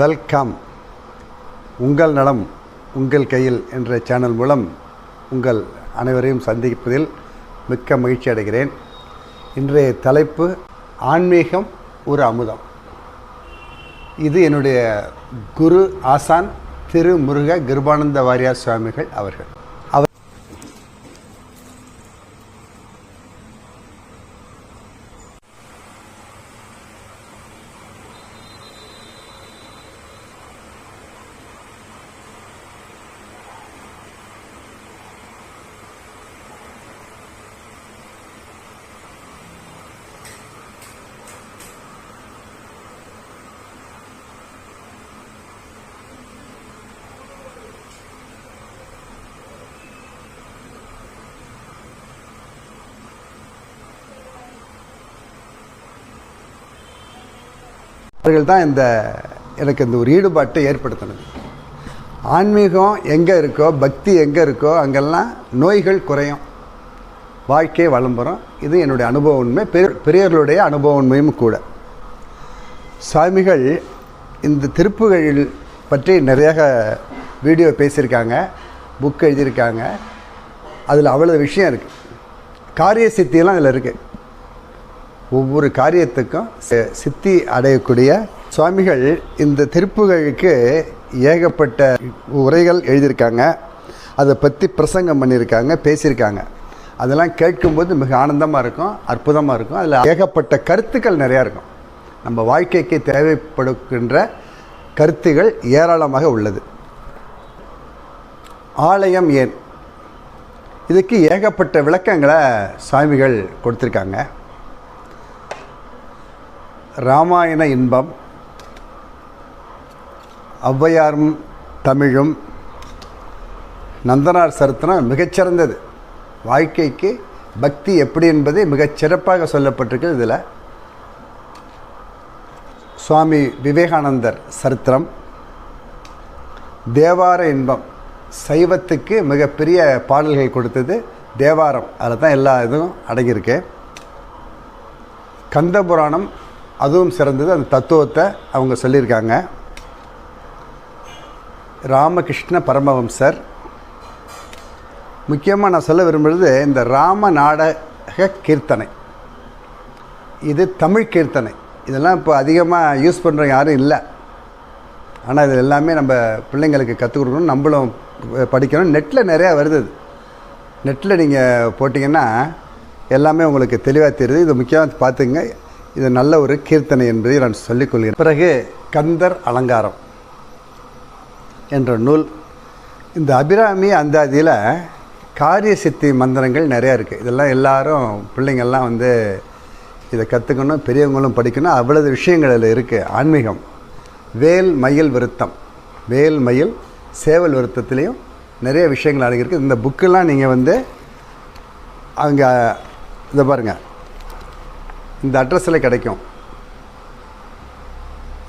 Welcome உங்கள் நலம் உங்கள் கையில் என்ற சேனல் மூலம் உங்கள் அனைவரையும் சந்திப்பதில் மிக்க மகிழ்ச்சி அடைகிறேன். இன்றைய தலைப்பு ஆன்மீகம் ஒரு அமுதம். இது என்னுடைய குரு ஆசான் திரு முருக கிருபானந்த வாரியார் சுவாமிகள் அவர்கள். அவர்கள் தான் இந்த எனக்கு இந்த ஒரு ஈடுபாட்டை ஏற்படுத்தினது. ஆன்மீகம் எங்கே இருக்கோ பக்தி எங்கே இருக்கோ அங்கெல்லாம் நோய்கள் குறையும். வாழ்க்கை வளம்புறோம். இது என்னுடைய அனுபவ உண்மை. பெரிய பெரியவர்களுடைய அனுபவ உண்மையும் கூட. சுவாமிகள் இந்த திருப்புகளில் பற்றி நிறைய வீடியோ பேசியிருக்காங்க புக் எழுதியிருக்காங்க. அதில் அவ்வளோ விஷயம் இருக்குது காரிய சித்தியெல்லாம் அதில் இருக்குது ஒவ்வொரு காரியத்துக்கும் சித்தி அடையக்கூடிய சுவாமிகள் இந்த திருப்புகழுக்கு ஏகப்பட்ட உரைகள் எழுதியிருக்காங்க. அதை பற்றி பிரசங்கம் பண்ணியிருக்காங்க பேசியிருக்காங்க. அதெல்லாம் கேட்கும்போது மிக ஆனந்தமாக இருக்கும் அற்புதமாக இருக்கும். அதில் ஏகப்பட்ட கருத்துக்கள் நிறையா இருக்கும். நம்ம வாழ்க்கைக்கு தேவைப்படுகின்ற கருத்துகள் ஏராளமாக உள்ளது. ஆலயம் ஏன்? இதுக்கு ஏகப்பட்ட விளக்கங்களை சுவாமிகள் கொடுத்துருக்காங்க. ராமாயண இன்பம் ஔவையாரும் தமிழும் நந்தனார் சரித்திரம் மிகச்சிறந்தது. வாழ்க்கைக்கு பக்தி எப்படி என்பது மிகச் சிறப்பாக சொல்லப்பட்டிருக்கு இதில். சுவாமி விவேகானந்தர் சரித்திரம் தேவார இன்பம் சைவத்துக்கு மிகப்பெரிய பாடல்கள் கொடுத்தது தேவாரம். அதில் தான் எல்லா இதுவும் அடங்கியிருக்கு. கந்த புராணம் அதுவும் சிறந்தது. அந்த தத்துவத்தை அவங்க சொல்லியிருக்காங்க. ராமகிருஷ்ண பரமவம்சர் முக்கியமாக நான் சொல்ல விரும்புகிறது இந்த ராம நாடக கீர்த்தனை. இது தமிழ் கீர்த்தனை. இதெல்லாம் இப்போ அதிகமாக யூஸ் பண்ணுறவங்க யாரும் இல்லை. ஆனால் இது எல்லாமே நம்ம பிள்ளைங்களுக்கு கற்றுக் கொடுக்கணும் நம்மளும் படிக்கணும். நெட்டில் நிறையா வருது நெட்டில் நீங்கள் போட்டிங்கன்னா எல்லாமே உங்களுக்கு தெளிவாக தெரியுது. இது முக்கியமாக பார்த்துங்க இது நல்ல ஒரு கீர்த்தனை என்பதை நான் சொல்லிக்கொள்கிறேன். பிறகு கந்தர் அலங்காரம் என்ற நூல். இந்த அபிராமி அந்தாதியில் காரிய சித்தி மந்திரங்கள் நிறையா இருக்குது இதெல்லாம் எல்லாரும் பிள்ளைங்கள்லாம் வந்து இதை கற்றுக்கணும் பெரியவங்களும் படிக்கணும். அவ்வளவு விஷயங்கள் அதில் இருக்குது ஆன்மீகம். வேல் மயில் விருத்தம். வேல் மயில் சேவல் விருத்தத்துலேயும் நிறைய விஷயங்கள் அடங்கியிருக்கு. இந்த புக்கெல்லாம் நீங்கள் வந்து அங்கே இதை பாருங்கள் இந்த அட்ரஸில் கிடைக்கும்.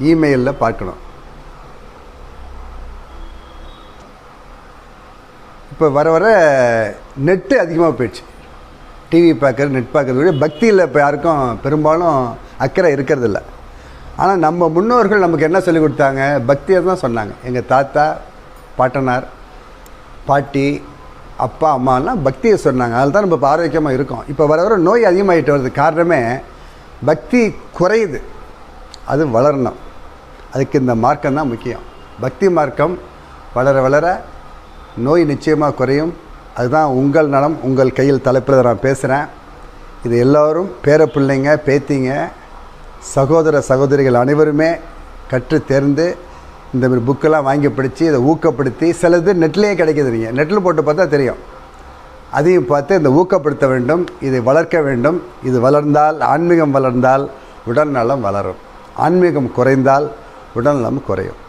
இமெயிலில் பார்க்கணும். இப்போ வர வர நெட்டு அதிகமாக போயிடுச்சு. டிவி பார்க்குறது நெட் பார்க்குறது கூட பக்தியில் இப்போ யாருக்கும் பெரும்பாலும் அக்கறை இருக்கிறதில்ல. ஆனால் நம்ம முன்னோர்கள் நமக்கு என்ன சொல்லிக் கொடுத்தாங்க? பக்தியை தான் சொன்னாங்க. எங்கள் தாத்தா பாட்டனார் பாட்டி அப்பா அம்மாலாம் பக்தியை சொன்னாங்க. அதில் தான் நம்ம இப்போ ஆரோக்கியமாக இருக்கோம். இப்போ வர வர நோய் அதிகமாகிட்டு வருது. காரணமே பக்தி குறையுது. அது வளரணும். அதுக்கு இந்த மார்க்கம் தான் முக்கியம். பக்தி மார்க்கம் வளர வளர நோய் நிச்சயமாக குறையும். அதுதான் உங்கள் நலம் உங்கள் கையில் தலைப்பில் நான் பேசுகிறேன் இது எல்லோரும் பேர பிள்ளைங்க பேத்திங்க சகோதர சகோதரிகள் அனைவருமே கற்று தேர்ந்து இந்த மாதிரி புக்கெல்லாம் வாங்கி படித்து இதை ஊக்கப்படுத்தி சிலது நெட்லேயே கிடைக்குது நீங்கள் நெட்டில் போட்டு பார்த்தா தெரியும். அதையும் பார்த்து இந்த ஊக்கப்படுத்த வேண்டும் இதை வளர்க்க வேண்டும். இது வளர்ந்தால் ஆன்மீகம் வளர்ந்தால் உடல் நலம் வளரும். ஆன்மீகம் குறைந்தால் உடல் நலம் குறையும்.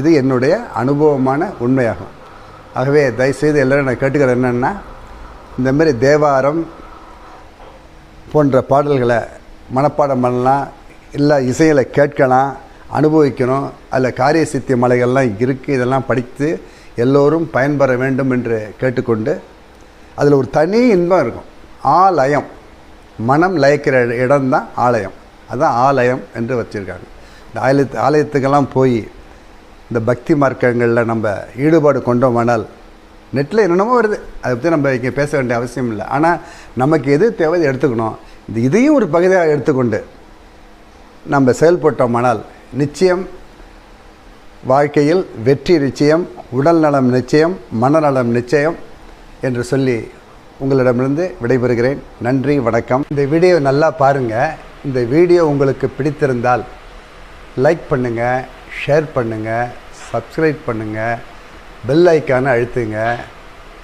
இது என்னுடைய அனுபவமான உண்மையாகும். ஆகவே தயவுசெய்து எல்லோரும் நான் கேட்டுக்கிறது என்னென்னா இந்தமாரி தேவாரம் போன்ற பாடல்களை மனப்பாடம் பண்ணலாம் இல்லை இசைகளை கேட்கலாம் அனுபவிக்கணும் அதில் காரிய சித்தி மலைகள்லாம் இருக்குது இதெல்லாம் படித்து எல்லோரும் பயன்பெற வேண்டும் என்று கேட்டுக்கொண்டு அதில் ஒரு தனி இன்பம் இருக்கும். ஆலயம். மனம் லைக்கிற இடம் தான் ஆலயம். அதுதான் ஆலயம் என்று வச்சுருக்காங்க. இந்த ஆலயத்து ஆலயத்துக்கெல்லாம் போய் இந்த பக்தி மார்க்கங்களில் நம்ம ஈடுபாடு கொண்டோமானால் நெட்டில் என்னென்னமோ வருது. அதை பற்றி நம்ம இங்கே பேச வேண்டிய அவசியம் இல்லை. ஆனால் நமக்கு எது தேவை எடுத்துக்கணும். இந்த இதையும் ஒரு பகுதியாக எடுத்துக்கொண்டு நம்ம செயல்பட்டோமானால் நிச்சயம் வாழ்க்கையில் வெற்றி நிச்சயம் உடல் நலம் நிச்சயம் மனநலம் நிச்சயம் என்று சொல்லி உங்களிடமிருந்து விடைபெறுகிறேன். நன்றி வணக்கம். இந்த வீடியோ நல்லா பாருங்கள் இந்த வீடியோ உங்களுக்கு பிடித்திருந்தால் லைக் பண்ணுங்கள் ஷேர் பண்ணுங்கள் சப்ஸ்கிரைப் பண்ணுங்கள் பெல் ஐக்கானை அழுத்துங்க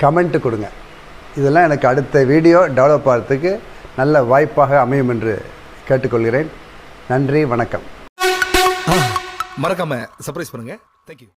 கமெண்ட் கொடுங்க. இதெல்லாம் எனக்கு அடுத்த வீடியோ டெவலப் ஆகிறதுக்கு நல்ல வாய்ப்பாக அமையும் என்று கேட்டுக்கொள்கிறேன். நன்றி வணக்கம். மறக்காமல் சர்ப்ரைஸ் பண்ணுங்கள் தேங்க்யூ